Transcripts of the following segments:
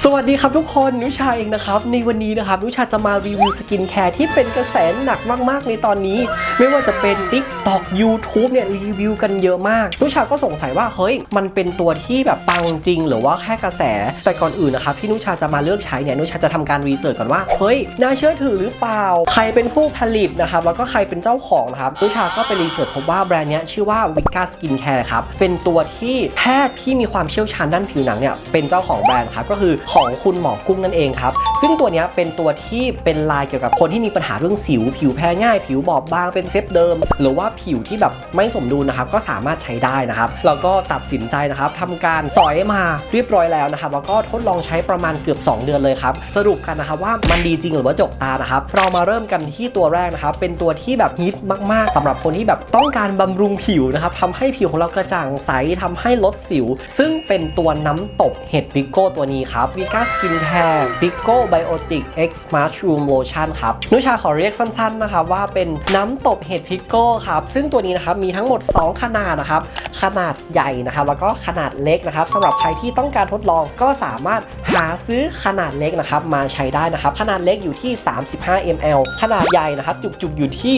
สวัสดีครับทุกคนนุชาเองนะครับ ในวันนี้นะครับนุชาจะมารีวิวสกินแคร์ที่เป็นกระแสหนักมากๆในตอนนี้ ไม่ว่าจะเป็น TikTok YouTube เนี่ยรีวิวกันเยอะมากนุชาก็สงสัยว่าเฮ้ยมันเป็นตัวที่แบบปังจริง หรือว่าแค่กระแสแต่ก่อนอื่นนะครับที่นุชาจะมาเลือกใช้เนี่ยนุชาจะทำการรีเสิร์ชก่อนว่าเฮ้ยน่าเชื่อถือหรือเปล่า ใครเป็นผู้ผลิตนะครับแล้วก็ใครเป็นเจ้าของนะครับนุชาก็ไปรีเสิร์ชพบว่าแบรนด์เนี้ยชื่อว่า w i g a Skin Care ครับเป็นตัวที่แพทย์ที่มีความเชี่ยวชาญด้านผิวหนังเนี่ยเป็นเจ้าของแบรนด์ครับก็คือของคุณหมอกุ้งนั่นเองครับ ซึ่งตัวนี้เป็นตัวที่เป็นลายเกี่ยวกับคนที่มีปัญหาเรื่องสิว ผิวแพ้ง่าย ผิวบอบบางเป็นเซฟเดิม หรือว่าผิวที่แบบไม่สมดุลนะครับ ก็สามารถใช้ได้นะครับ แล้วก็ตัดสินใจนะครับทำการสอยมาเรียบร้อยแล้วนะครับ แล้วก็ทดลองใช้ประมาณเกือบ 2 เดือนเลยครับ สรุปกันนะครับว่ามันดีจริงหรือว่าจกตานะครับ เรามาเริ่มกันที่ตัวแรกนะครับ เป็นตัวที่แบบฮิตมาก ๆสำหรับคนที่แบบต้องการบำรุงผิวนะครับทำให้ผิวของเรากระจ่างใสทำให้ลดสิว ซึ่งเป็นตัวน้ำตบเห็ดพิโก้ตัวนี้ครับ Vika Skin Care Pico Biotic X Mushroom Lotion ครับนุชาขอเรียกสั้นๆนะครับว่าเป็นน้ำตบเห็ดพิโก้ครับซึ่งตัวนี้นะครับมีทั้งหมด 2 ขนาดนะครับ ขนาดใหญ่นะครับแล้วก็ขนาดเล็กนะครับสำหรับใครที่ต้องการทดลองก็สามารถหาซื้อขนาดเล็กนะครับ มาใช้ได้นะครับ ขนาดเล็กอยู่ที่ 35 ml ขนาดใหญ่นะครับ จุกๆอยู่ที่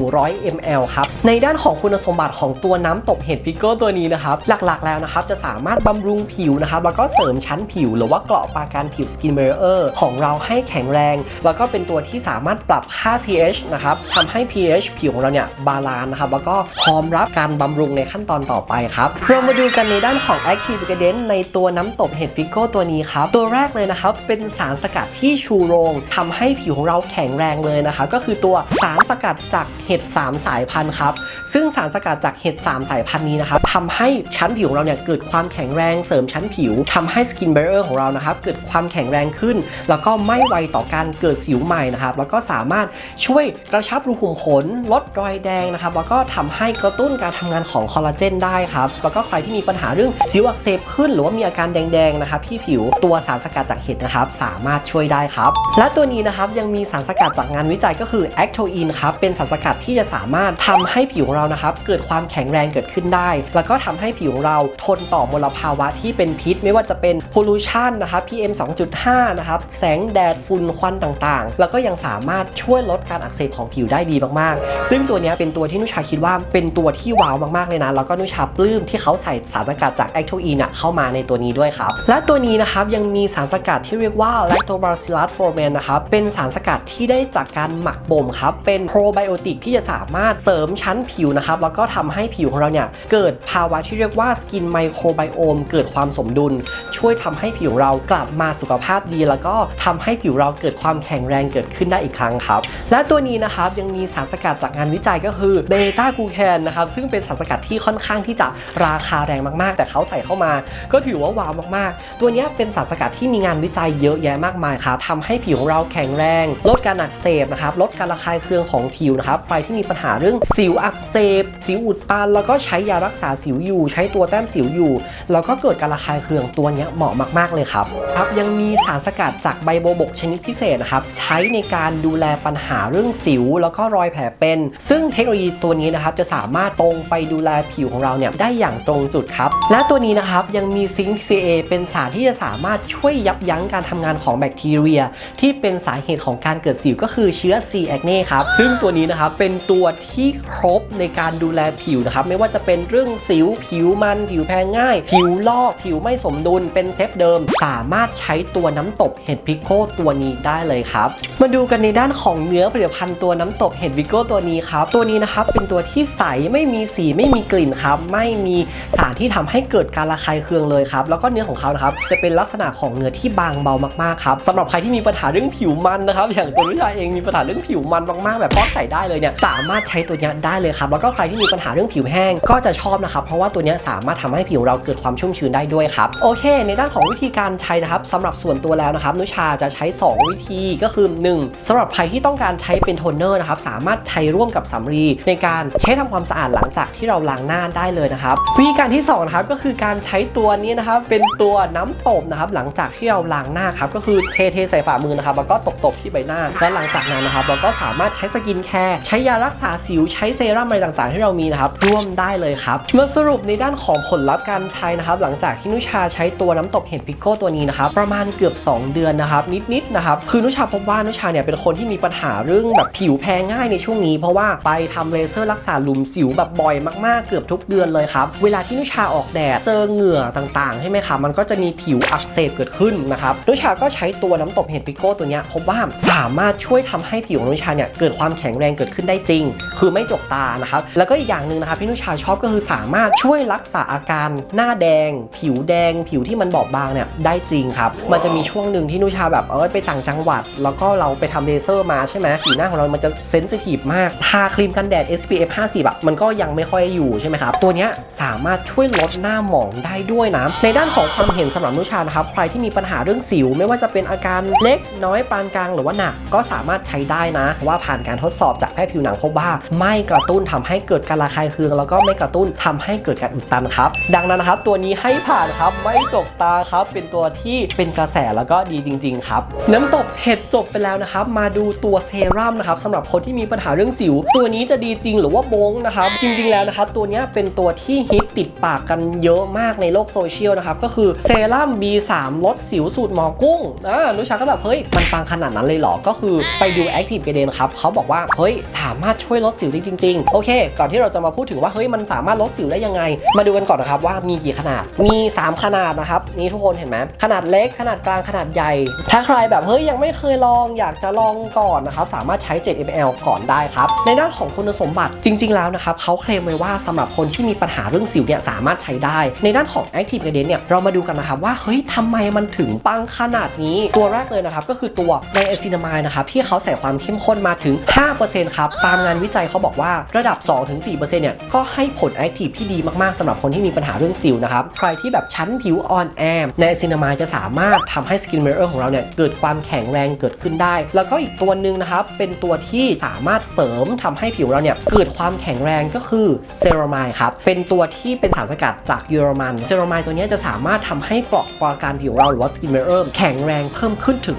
100 ml ครับ ในด้านของคุณสมบัติของตัวน้ำตบเห็ดฟิกเกอร์ตัวนี้นะครับ หลักๆแล้วนะครับ จะสามารถบำรุงผิวนะครับ แล้วก็เสริมชั้นผิวหรือว่าเกราะปาการผิวสกินเบรเออร์ของเราให้แข็งแรง แล้วก็เป็นตัวที่สามารถปรับค่า pH นะครับทำให้ pH ผิวของเราเนี่ยบาลานซ์นะครับแล้วก็พร้อมรับการบำรุงในขั้นตอนต่อไปครับเรามาดูกันในด้านของ Active Ingredient ในตัวน้ำตบเห็ดฟิกโกตัวนี้ครับตัวแรกเลยนะครับเป็นสารสกัดที่ชูโรงทำให้ผิวของเราแข็งแรงเลยนะครับก็คือตัวสารสกัดจากเห็ด3 สายพันธุ์ครับซึ่งสารสกัดจากเห็ด3 สายพันธุ์นี้นะครับทำให้ชั้นผิวของเราเนี่ยเกิดความแข็งแรงเสริมชั้นผิวทำให้สกินเบรเออร์ของเรานะครับเกิดความแข็งแรงขึ้น แล้วก็ไม่ไวต่อการเกิดสิวใหม่นะครับแล้วก็สามารถช่วยกระชับรูขุมขนลดรอยแดงนะครับแล้วก็ทำให้กระตุ้นการทำงานของคอลลาเจนได้ครับแล้วก็ใครที่มีปัญหาเรื่องสิวอักเสบขึ้น หรือว่ามีอาการแดงๆนะครับที่ผิวตัวสารสกัดจากเห็ดนะครับสามารถช่วยได้ครับและตัวนี้นะครับยังมีสารสกัดจากงานวิจัยก็คือ a c t o i n ครับเป็นสารสกัดที่จะสามารถทำให้ผิวของเรานะครับเกิดความแข็งแรงเกิดขึ้นได้ แล้วก็ทำให้ผิวของเราทนต่อมลภาวะที่เป็นพิษ ไม่ว่าจะเป็น pollution นะครับ PM 2.5 นะครับ แสงแดดฝุ่นควันต่างๆ แล้วก็ยังสามารถช่วยลดการอักเสบของผิวได้ดีมากๆ ซึ่งตัวนี้เป็นตัวที่นุชาคิดว่าเป็นตัวที่ว้าวมากๆเลยนะ แล้วก็นุชาปลื้มที่เขาใส่สารสกัดจาก a c t o i n น่ะเข้ามาในตัวนี้ด้วยครับ และตัวนี้นะครับยังมีสารสกัดที่เรียกว่า lactobacillus ferment นะครับเป็นสารสกัดที่ได้จากการหมักบ่มครับเป็นโปรไบโอติกที่จะสามารถเสริมชั้นผิวนะครับแล้วก็ทำให้ผิวของเราเนี่ยเกิดภาวะที่เรียกว่าสกินไมโครไบโอมเกิดความสมดุล ช่วยทำให้ผิวเรากลับมาสุขภาพดี แล้วก็ทำให้ผิวเราเกิดความแข็งแรงเกิดขึ้นได้อีกครั้งครับ และตัวนี้นะครับยังมีสารสกัดจากงานวิจัยก็คือเบต้ากูแคนนะครับซึ่งเป็นสารสกัดที่ค่อนข้างที่จะราคาแรงมากๆ แต่เขาใส่เข้ามา ก็ถือว่าว้าวมากๆ ตัวนี้เป็นสารสกัดที่มีงานวิจัยเยอะแยะมากมายครับทำให้ผิวของเราแข็งแรง ลดการอักเสบนะครับลดการระคายเคืองของผิวนะครับใครที่มีปัญหาเรื่องสิวอักเสบสิวอุดตัน แล้วก็ใช้ยารักษาสิวอยู่ ใช้ตัวแต้มสิวอยู่ แล้วก็เกิดการระคายเคืองตัวนี้เหมาะมากๆเลยครับครับยังมีสารสกัดจากใบโบบกชนิดพิเศษนะครับใช้ในการดูแลปัญหาเรื่องสิว แล้วก็รอยแผลเป็น ซึ่งเทคโนโลยีตัวนี้นะครับจะสามารถตรงไปดูแลผิวของเราเนี่ยได้อย่างตรงจุดครับ และตัวนี้นะครับยังมีซิงค์ CA เป็นสารที่จะสามารถช่วยยับยั้งการทำงานของแบคทีเรีย ที่เป็นสาเหตุของการเกิดสิวก็คือเชื้อ C. acne ครับซึ่งตัวนี้นะครับเป็นตัวที่ครบในการดูแลผิวนะครับไม่ว่าจะเป็นเรื่องสิวผิวมันผิวแพ้ง่าย ผิวลอกผิวไม่สมดุลเป็นเซฟเดิมสาามารถใช้ตัวน้ำตบเห็ดพิโก้ตัวนี้ได้เลยครับ มาดูกันในด้านของเนื้อผลิตภัณฑ์ตัวน้ำตบเห็ดวิโก้ตัวนี้ครับ ตัวนี้นะครับเป็นตัวที่ใสไม่มีสีไม่มีกลิ่นครับ ไม่มีสารที่ทำให้เกิดการระคายเคืองเลยครับ แล้วก็เนื้อของเขานะครับจะเป็นลักษณะของเนื้อที่บางเบามากๆครับสำหรับใครที่มีปัญหาเรื่องผิวมันนะครับ อย่างตัวนุชายเองมีปัญหาเรื่องผิวมันมากๆ แบบฟอกไข่ได้เลยเนี่ยสามารถใช้ตัวนี้ได้เลยครับ แล้วก็ใครที่มีปัญหาเรื่องผิวแห้งก็จะชอบนะครับ เพราะว่าตัวนี้สามารถทำให้ผิวเราเกิดความชุ่มชื้นได้ด้วยครับ โอเค ในด้านของวิธีการใช้นะครับสำหรับส่วนตัวแล้วนะครับนุชาจะใช้ 2 วิธีก็คือ 1สำหรับใครที่ต้องการใช้เป็นโทนเนอร์นะครับสามารถใช้ร่วมกับสำลีในการเช็ดทำความสะอาดหลังจากที่เราล้างหน้าได้เลยนะครับวิธีการที่2นะครับก็คือการใช้ตัวนี้นะครับเป็นตัวน้ำตบนะครับหลังจากที่เราล้างหน้าครับก็คือเทเทใส่ฝ่ามือนะครับแล้วก็ตบๆที่ใบหน้า และหลังจากนั้นนะครับเราก็สามารถใช้สกินแคร์ใช้ยารักษาสิวใช้เซรั่มอะไรต่างๆ ที่เรามีนะครับร่วมได้เลยครับมาสรุปในด้านของผลลัพธ์การใช้นะครับหลังจากที่นุชาใช้ตัวน้ำตบเห็ดพิโก้ตัวตัวนี้นะครับประมาณเกือบ 2 เดือนนะครับนิดๆนะครับคือนุชาพบว่านุชาเนี่ยเป็นคนที่มีปัญหาเรื่องแบบผิวแพ้ง่ายในช่วงนี้ เพราะว่าไปทำเลเซอร์รักษาหลุมสิวแบบบ่อยมากๆเกือบทุกเดือนเลยครับเวลาที่นุชาออกแดดเจอเหงื่อต่างๆใช่ไหมครับมันก็จะมีผิวอักเสบเกิดขึ้นนะครับนุชาก็ใช้ตัวน้ำตบเห็ดพิโก้ตัวเนี้ยพบว่าสามารถช่วยทำให้ผิวของนุชาเนี่ยเกิดความแข็งแรงเกิดขึ้นได้จริง คือไม่จกตานะครับแล้วก็อีกอย่างหนึ่งนะครับที่นุชาชอบก็คือสามารถช่วยรักษาอาการหน้าแดง ผิวแดง ผิวที่มันบอบบางเนี่ยได้จริงครับ มันจะมีช่วงหนึ่งที่นุชาแบบเออไปต่างจังหวัด แล้วก็เราไปทำเลเซอร์มาใช่ไหมผิวหน้าของเรามันจะเซนซิทีฟมาก ทาครีมกันแดด SPF 50อะมันก็ยังไม่ค่อยอยู่ใช่ไหมครับ ตัวเนี้ยสามารถช่วยลดหน้าหมองได้ด้วยนะ ในด้านของความเห็นสำหรับนุชานะครับ ใครที่มีปัญหาเรื่องสิว ไม่ว่าจะเป็นอาการเล็กน้อยปานกลางหรือว่าหนัก ก็สามารถใช้ได้นะ เพราะว่าผ่านการทดสอบจากแพทย์ผิวหนังพบว่า ไม่กระตุ้นทำให้เกิดการระคายเคือง แล้วก็ไม่กระตุ้นทำให้เกิดการอุดตันครับ ดังนั้นนะครับตัวนี้ให้ผ่านครับไม่จกตาครับเป็นตัวที่เป็นกระแสแล้วก็ดีจริง ๆ ครับ น้ำตกเห็ดจบไปแล้วนะครับ มาดูตัวเซรั่มนะครับสำหรับคนที่มีปัญหาเรื่องสิว ตัวนี้จะดีจริงหรือว่าบงนะครับ จริง ๆ แล้วนะครับ ตัวนี้เป็นตัวที่ฮิตติดปากกันเยอะมากในโลกโซเชียลนะครับ ก็คือเซรั่ม B3 ลดสิวสูตรหมอกุ้งอ่านุชาก็แบบเฮ้ยมันปังขนาดนั้นเลยเหรอ ก็คือไปดู Active g r a d i e n ครับเขาบอกว่าเฮ้ยสามารถช่วยลดสิวได้จริง ๆ โอเค ก่อนที่เราจะมาพูดถึงว่าเฮ้ยมันสามารถลดสิวได้ยังไง มาดูกันก่อนนะครับว่ามีกี่ขนาดมี 3 ขนาดนะครับนี่ทุกคนเห็นไหมขนาดเล็ก ขนาดกลางขนาดใหญ่ ถ้าใครแบบเฮ้ยยังไม่เคยลองอยากจะลองก่อนนะครับสามารถใช้ 7 ml ก่อนได้ครับ ในด้านของคุณสมบัติจริง ๆ แล้วนะครับเขาเคลมไว้ว่าสำหรับคนที่มีปัญหาเรื่องสิวเนี่ยสามารถใช้ได้ ในด้านของ Active Gradient เนี่ยเรามาดูกันนะครับว่าเฮ้ยทำไมมันถึงปังขนาดนี้ ตัวแรกเลยนะครับก็คือตัวไดอะซินามายนะครับที่เขาใส่ความเข้มข้นมาถึง 5%ครับตามงานวิจัยเขาบอกว่าระดับ 2-4%เนี่ยก็ให้ผลแอคทีฟที่ดีมากๆสำหรับคนที่มีปัญหาเรื่องสิวนะครับใครที่แบบชั้นผิวอ่อนแอในซินามายจะสามารถทำให้สกินเมอร์ของเราเนี่ยเกิดความแข็งแรงเกิดขึ้นได้ แล้วก็อีกตัวหนึ่งนะครับเป็นตัวที่สามารถเสริมทำให้ผิวเราเนี่ยเกิดความแข็งแรงก็คือเซรามายครับเป็นตัวที่เป็นสารสกัดจากเยอรมันเซรามายตัวนี้จะสามารถทำให้เปราะปราการผิวเราหรือว่าสกินเมอร์แข็งแรงเพิ่มขึ้นถึง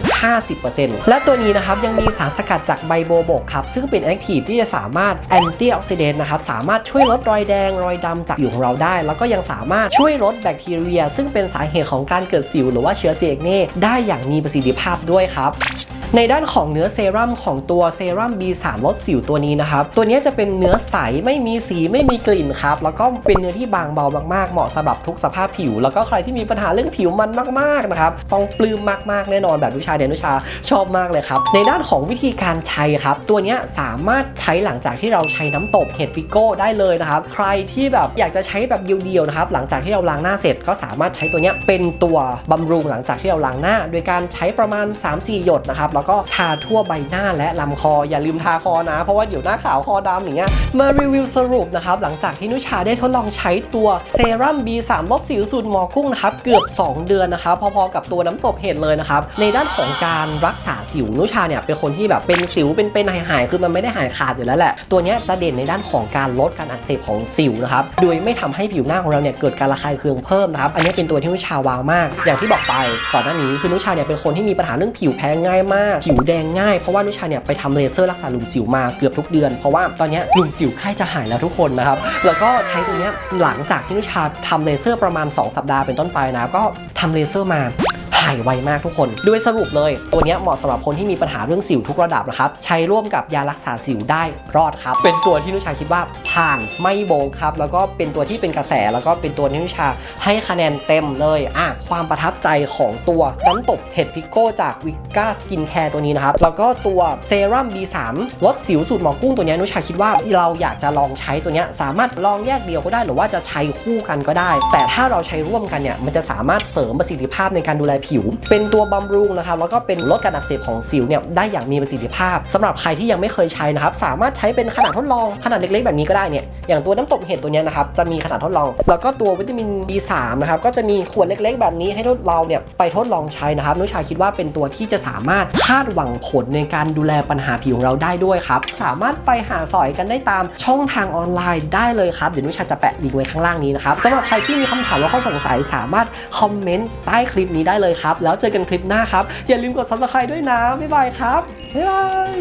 50%และตัวนี้นะครับยังมีสารสกัดจากใบโบบกครับซึ่งเป็นแอคทีฟที่จะสามารถแอนตี้ออกซิเดนต์นะครับสามารถช่วยลดรอยแดงรอยดำจากผิวของเราได้ แล้วก็ยังสามารถช่วยลดแบคทีเรีย ซึ่งเป็นสาเหตุของการเกิดสิวหรือว่าเชื้อซีเอกเน่ได้อย่างมีประสิทธิภาพด้วยครับในด้านของเนื้อเซรั่มของตัวเซรั่ม B3 ลดสิวตัวนี้นะครับ ตัวนี้จะเป็นเนื้อใสไม่มีสีไม่มีกลิ่นครับ แล้วก็เป็นเนื้อที่บางเบามากๆ เหมาะสำหรับทุกสภาพผิว แล้วก็ใครที่มีปัญหาเรื่องผิวมันมากๆนะครับต้องปลื้มมากๆแน่นอนแบบนุชาเดนุชาชอบมากเลยครับ ในด้านของวิธีการใช้ครับ ตัวนี้สามารถใช้หลังจากที่เราใช้น้ำตบเห็ดฟิโก้ได้เลยนะครับใครที่แบบอยากจะใช้แบบเดียวๆนะครับหลังจากที่เราล้างหน้าเสร็จก็สามารถใช้ตัวนี้เป็นตัวบำรุงหลังจากที่เราล้างหน้า โดยการใช้ประมาณ 3-4 หยดนะครับ แล้วก็ทาทั่วใบหน้าและลำคอ อย่าลืมทาคอนะ เพราะว่าเดี๋ยวหน้าขาวคอดำอย่างเงี้ย มารีวิวสรุปนะครับ หลังจากที่นุชาได้ทดลองใช้ตัวเซรั่ม B3 ลดสิวสูตรหมอกุ้งนะครับ เกือบ 2 เดือนนะครับ พอๆกับตัวน้ำตบเห็ดเลยนะครับ ในด้านของการรักษาสิวนุชาเนี่ยเป็นคนที่แบบเป็นสิวเป็นเป็นหายหายๆคือมันไม่ได้หายขาดอยู่แล้วแหละ ตัวเนี้ยจะเด่นในด้านของการลดการอักเสบของสิวนะครับ โดยไม่ทำให้ผิวหน้าของเราเนี่ยเกิดการระคายเคืองเพิ่มนะครับ อันนี้เป็นตัวที่นุชาวาวมากอย่างที่บอกไปก่อนหน้านี้คือนุชาเนี่ยเป็นคนที่มีปัญหาเรื่องผิวแพ้ง่ายมาก ผิวแดงง่ายเพราะว่านุชาเนี่ยไปทำเลเซอร์รักษาหลุมสิวมาเกือบทุกเดือน เพราะว่าตอนนี้หลุมสิวใกล้จะหายแล้วทุกคนนะครับแล้วก็ใช้ตัวเนี้ยหลังจากที่นุชาทำเลเซอร์ประมาณ 2 สัปดาห์เป็นต้นไปนะก็ทำเลเซอร์มาายไวมากทุกคนด้วยสรุปเลย ตัวนี้เหมาะสำหรับคนที่มีปัญหาเรื่องสิวทุกระดับนะครับ ใช้ร่วมกับยารักษาสิวได้รอดครับ เป็นตัวที่นุชาคิดว่าผ่านไม่โบงครับ แล้วก็เป็นตัวที่เป็นกระแส แล้วก็เป็นตัวที่นุชาให้คะแนนเต็มเลยอะความประทับใจของตัวน้ำตบเห็ดพิโก้จากวิก้าสกินแคร์ตัวนี้นะครับ แล้วก็ตัวเซรั่ม B3 ลดสิวสูตรหมอกุ้งตัวนี้นุชาคิดว่าเราอยากจะลองใช้ตัวนี้สามารถลองแยกเดียวก็ได้หรือว่าจะใช้คู่กันก็ได้ แต่ถ้าเราใช้ร่วมกันเนี่ยมันจะสามารถเสริมประสิทธิภาพในการดูแลผิวเป็นตัวบำรุงนะครับแล้วก็เป็นลดการอักเสบของสิวเนี่ยได้อย่างมีประสิทธิภาพสำหรับใครที่ยังไม่เคยใช้นะครับสามารถใช้เป็นขนาดทดลองขนาดเล็กๆแบบนี้ก็ได้เนี่ยอย่างตัวน้ำตบเห็ดตัวนี้นะครับจะมีขนาดทดลอง แล้วก็ตัววิตามิน B3 นะครับก็จะมีขวดเล็กๆ แบบนี้ให้เราเนี่ยไปทดลองใช้นะครับนุชาคิดว่าเป็นตัวที่จะสามารถคาดหวังผลในการดูแลปัญหาผิวของเราได้ด้วยครับสามารถไปหาสอยกันได้ตามช่องทางออนไลน์ได้เลยครับเดี๋ยวนุชาจะแปะลิงก์ไว้ข้างล่างนี้นะครับสำหรับใครที่มีคำถามและข้อสงสัยสามารถคอมเมนต์ใต้คลิปนี้ได้เลยครับ แล้วเจอกันคลิปหน้าครับ อย่าลืมกด subscribe ด้วยนะ บ๊ายบายครับ บ๊ายบาย